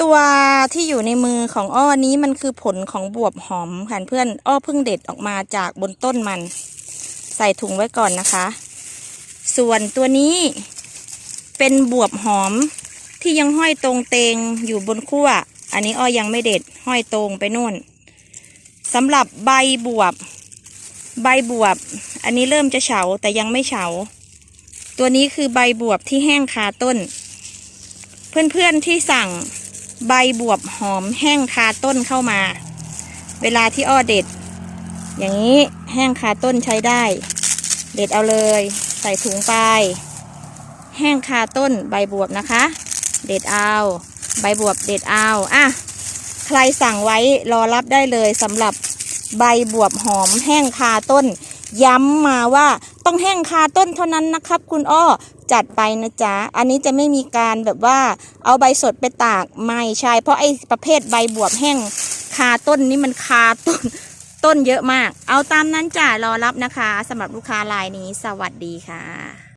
ตัวที่อยู่ในมือของอ้อนี้มันคือผลของบวบหอมค่ะเพื่อนอ้อเพิ่งเด็ดออกมาจากบนต้นมัน ใส่ถุงไว้ก่อนนะคะ ส่วนตัวนี้เป็นบวบหอมที่ยังห้อยตรงเตงอยู่บนขั้วอันนี้อ้อยังไม่เด็ดห้อยตรงไปนู่นสำหรับใบบวบ ใบบวบ อันนี้เริ่มจะเฉาแต่ยังไม่เฉา ตัวนี้คือใบบวบที่แห้งคาต้น เพื่อนๆที่สั่ง ใบบวบหอมแห้งคาต้นเข้ามา เวลาที่อ้อเด็ด อย่างนี้แห้งคาต้นใช้ได้ เด็ดเอาเลย ใส่ถุงไป แห้งคาต้นใบบวบนะคะ เด็ดเอา ใบบวบเด็ดเอาอะใครสั่งไว้รอรับได้เลยสำหรับใบบวบหอมแห้งคาต้น ย้ำมาว่า ต้องแห้งคาต้นเท่านั้นนะครับ คุณอ้อจัดไปนะจ๊ะ อันนี้จะไม่มีการแบบว่าเอาใบสดไปตากไม่ใช่ เพราะไอ้ประเภทใบบวบแห้งคาต้นนี่มันคาต้นต้นเยอะมาก เอาตามนั้นจ้ะรอรับนะคะสำหรับลูกค้ารายนี้ สวัสดีค่ะ